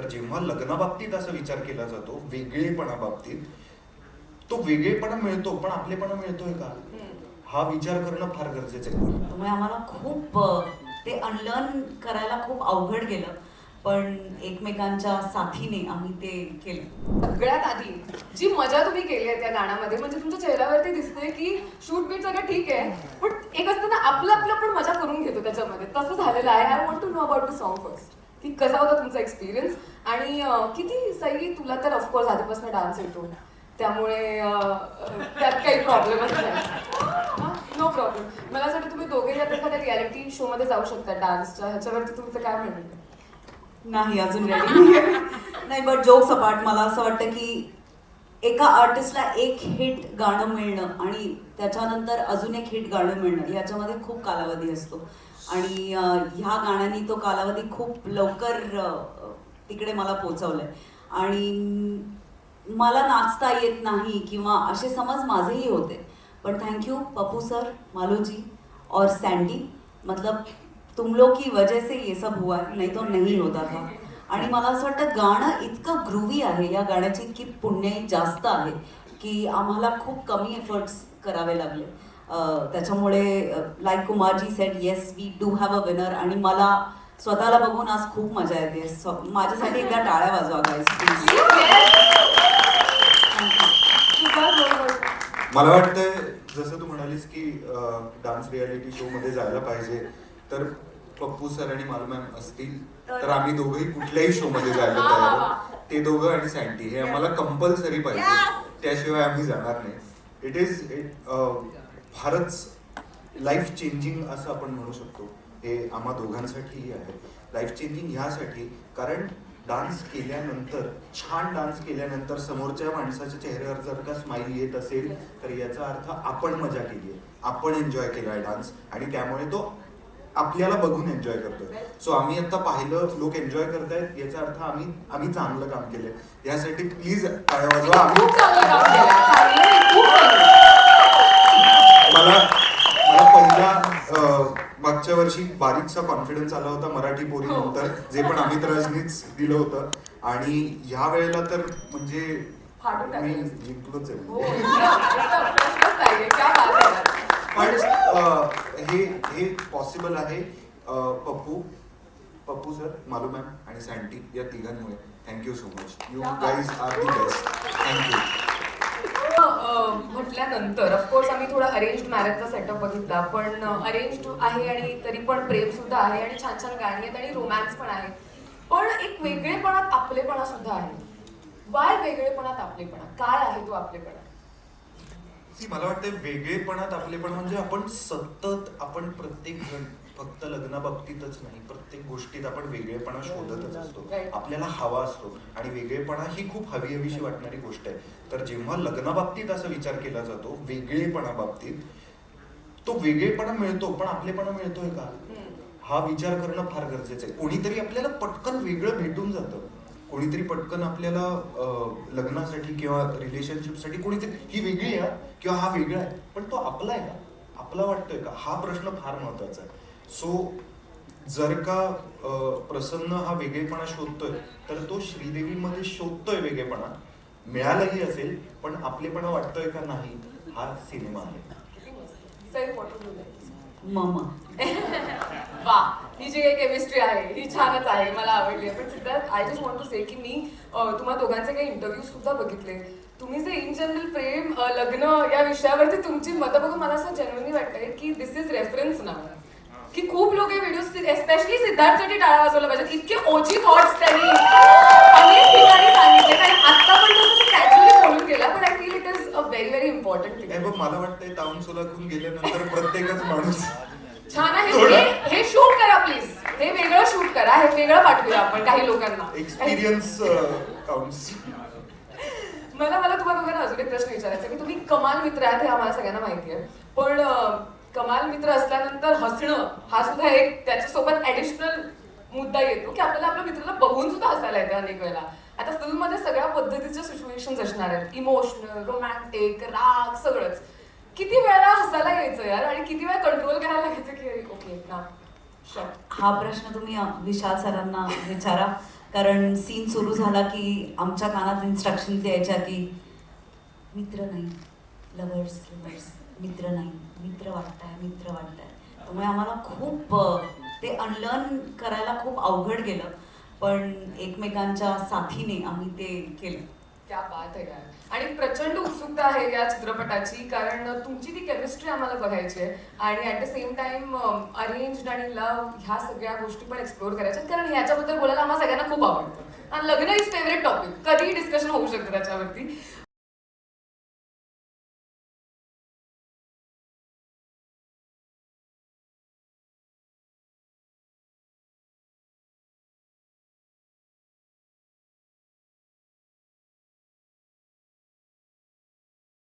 तर जेव्हा लग्नाबाबतीत असा विचार केला जातो वेगळेपणा बाबतीत तो वेगळेपणा मिळतो पण आपलेपणा मिळतोय का? हा विचार करणं फार गरजेचं आहे. त्यामुळे आम्हाला खूप ते अनलर्न करायला खूप अवघड गेलं. पण एकमेकांच्या साथीने आम्ही ते केलं. सगळ्यात आधी जी मजा तुम्ही केली आहे त्या गाण्यामध्ये म्हणजे तुमच्या चेहऱ्यावरती दिसते की शूट बीट सगळं ठीक आहे पण एक असतं ना आपलं आपलं पण मजा करून घेतो त्याच्यामध्ये. तसं झालेलं आहे. I want to know about the song first की कसा होता तुमचा एक्सपिरियन्स आणि किती सई तुला तर ऑफकोर्स आधीपासून डान्स येतो. त्यामुळे त्यात काही प्रॉब्लेमच नाही. नो प्रॉब्लेम मला असं वाटतं तुम्ही दोघे आता एखाद्या रियालिटी शो मध्ये जाऊ शकता डान्सच्या ह्याच्यावरती तुमचं काय म्हणणं नाही अजून रेडी नाही बट जोक्स सपाट मला असं वाटतं की एका आर्टिस्टला एक हिट गाणं मिळणं आणि त्याच्यानंतर अजून एक हिट गाणं मिळणं याच्यामध्ये खूप कालावधी असतो. आणि ह्या गाण्याने तो कालावधी खूप लवकर तिकडे मला पोचवलंय आणि मला नाचता येत नाही किंवा असे समज माझेही होते. पण thank you you Pappu sir Maluji और सँडी मतलब तुम लोग की वजह से ये सब हुआ नहीं तो नहीं होता था. आणि मला असं वाटतं गाणं इतकं ग्रुवी आहे या गाण्याची इतकी पुण्याई जास्त आहे की आम्हाला खूप कमी एफर्ट्स करावे लागले. त्याच्यामुळे like Kumarji said yes we do have a winner आणि मला स्वतःला बघून आज खूप मजा येते. माझ्यासाठी एकदा टाळ्या वाजवा. मला वाटतंय जसं तू म्हणालीस की डान्स रियालिटी शो मध्ये जायला पाहिजे तर पप्पू सर आणि मालू मॅम असतील तर आम्ही दोघंही कुठल्याही शो मध्ये जायला तयार आहोत. ते दोघं आणि सँटी हे आम्हाला कंपल्सरी पाहिजे. त्याशिवाय आम्ही जाणार नाही. इट इज फारच लाईफ चेंजिंग असं आपण म्हणू शकतो. हे आम्हा दोघांसाठीही आहे. लाईफ चेंजिंग ह्यासाठी कारण डान्स केल्यानंतर छान डान्स केल्यानंतर समोरच्या माणसाच्या चेहऱ्यावर जर का स्माईल येत असेल तर याचा अर्थ आपण मजा केली आहे. आपण एन्जॉय केला आहे डान्स आणि त्यामुळे तो आपल्याला बघून एन्जॉय करतोय. सो आम्ही आता पाहिलं लोक एन्जॉय करतायत याचा अर्थ आम्ही आम्ही चांगलं काम केलंय. यासाठी प्लीज आम्ही मला मला मागच्या वर्षी बारीकसा कॉन्फिडन्स आला होता मराठी पोरी नंतर जे पण अमित राजनीच दिलं होतं. आणि ह्या वेळेला तर म्हणजे मी. जिंकलोच हो, आहे. पण हे हे पॉसिबल आहे पप्पू पप्पू सर मालू मॅम आणि सँटी या तिघांमुळे. Thank you so much you guys are the best thank you म्हटल्यानंतर ऑफकोर्स आम्ही थोडा अरेंज्ड मॅरेजचा सेटअप बघितला पण अरेंज्ड आहे आणि तरी पण प्रेम सुद्धा आहे आणि छान छान गाणी आहेत आणि रोमॅन्स पण आहे. पण एक वेगळेपणात आपलेपणा सुद्धा आहे. वाय वेगळेपणात आपलेपणा? काय आहे तो आपलेपणा? सी मला वाटतं वेगळेपणात आपलेपण म्हणजे आपण सतत आपण प्रत्येक जण फक्त लग्नाबाबतीतच नाही प्रत्येक गोष्टीत आपण वेगळेपणा शोधतच असतो. Right. आपल्याला हवा असतो आणि वेगळेपणा ही खूप हवी हवीशी वाटणारी गोष्ट आहे. तर जेव्हा लग्नाबाबतीत असा विचार केला जातो वेगळेपणा बाबतीत तो वेगळेपणा मिळतो पण आपलेपणा मिळतोय का? हा विचार करणं फार गरजेचं आहे. कोणीतरी आपल्याला पटकन वेगळं भेटून जातं. कोणीतरी पटकन आपल्याला लग्नासाठी किंवा रिलेशनशिपसाठी कोणीतरी ही वेगळी आहे किंवा हा वेगळा आहे पण तो आपला आहे का आपला वाटतोय का? हा प्रश्न फार महत्त्वाचा आहे. सो जर का प्रसन्न हा वेगळेपणा शोधतोय तर तो श्रीदेवीमध्ये शोधतोय वेगळेपणा. मिळालंही असेल पण आपलेपणा वाटतोय का नाही हा सिनेमा आहे. मामा. वा ही जी काही केमिस्ट्री आहे ही छानच आहे मला आवडली आहे. पण Siddharth I just want to say की मी तुम्हा दोघांचे काही इंटरव्ह्यू सुद्धा बघितले. तुम्ही जे इन जनरल प्रेम लग्न या विषयावरती तुमची मतं बघून मला असं जनरली वाटतंय की दिस इज रेफरन्स ना. की खूप लोक हे व्हिडिओ एस्पेशली सिद्धार्थसाठी टाळा वाजवला पाहिजे इतके ओजी थॉट्स त्यांनी. अनेक ठिकाणी सांगितले. कारण आता पण तसं कॅज्युअली बोलून गेला पण I feel very very important हे थिंग बघ मला वाटतंय ताऊन सोलाखून गेल्यानंतर प्रत्येकच माणूस छान आहे. हे हे शूट करा प्लीज हे वेगळं शूट करा. हे वेगळं पाठवूया आपण काही लोकांना. एक्सपिरियन्स काउंट्स मला मला तुम्हाला दोघांना अजून एक प्रश्न विचारायचा आहे. की तुम्ही कमाल मित्र आहात हे आम्हाला सगळ्यांना माहिती आहे. पण अं, कमाल मित्र असल्यानंतर हसणं हा सुद्धा एक त्याच्यासोबत ऍडिशनल मुद्दा येतो. की आपल्याला आपल्या मित्राला बघून सुद्धा हसायला येते अनेक वेळेला. फिल्ममध्ये सगळ्या पद्धतीच्या सिच्युएशन असणार आहेत. इमोशनल रोमॅन्टिक राग सगळंच. किती वेळा हसायला यायचं यार? आणि किती वेळा कंट्रोल करायला लागायचं की ओके ना. हा प्रश्न तुम्ही विशाल सरांना विचारा. कारण सीन सुरू झाला की आमच्या कानात इन्स्ट्रक्शन द्यायच्या की मित्र नाही. लवर्स लवर्स मित्र नाही. मित्र वाटताय मित्र वाटताय. त्यामुळे आम्हाला खूप ते अनलर्न करायला खूप अवघड गेलं. पण एकमेकांच्या साथीने आम्ही ते केलं. क्या बात आहे यार. आणि प्रचंड उत्सुकता आहे या चित्रपटाची कारण तुमची ती केमिस्ट्री आम्हाला बघायची आहे. आणि at the same time arrange आणि लव ह्या सगळ्या गोष्टी पण एक्सप्लोर करायच्या कारण ह्याच्याबद्दल बोलायला आम्हाला सगळ्यांना खूप आवडतं. आणि लग्न इज फेवरेट टॉपिक कधीही डिस्कशन होऊ शकतं त्याच्यावरती.